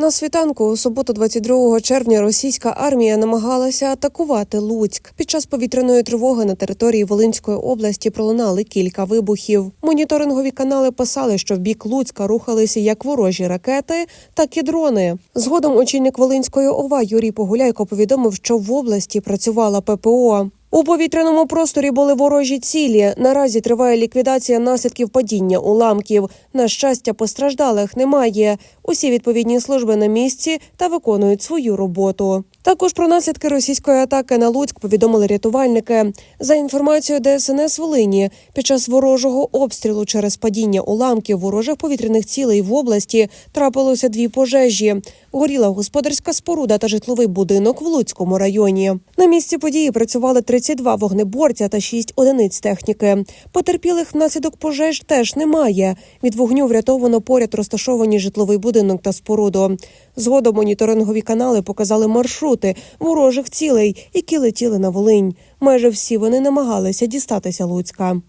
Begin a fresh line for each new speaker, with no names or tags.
На світанку у суботу, 22 червня, російська армія намагалася атакувати Луцьк. Під час повітряної тривоги на території Волинської області пролунали кілька вибухів. Моніторингові канали писали, що в бік Луцька рухалися як ворожі ракети, так і дрони. Згодом очільник Волинської ОВА Юрій Погуляйко повідомив, що в області працювала ППО. У повітряному просторі були ворожі цілі. Наразі триває ліквідація наслідків падіння уламків. На щастя, постраждалих немає. Усі відповідні служби на місці та виконують свою роботу. Також про наслідки російської атаки на Луцьк повідомили рятувальники. За інформацією ДСНС Волині, під час ворожого обстрілу через падіння уламків ворожих повітряних цілей в області трапилося дві пожежі. Горіла господарська споруда та житловий будинок в Луцькому районі. На місці події працювали 32 вогнеборця та 6 одиниць техніки. Потерпілих внаслідок пожеж теж немає. Від вогню врятовано поряд розташовані житловий будинок та споруду. Згодом моніторингові канали показали маршрути ворожих цілей, які летіли на Волинь. Майже всі вони намагалися дістатися Луцька.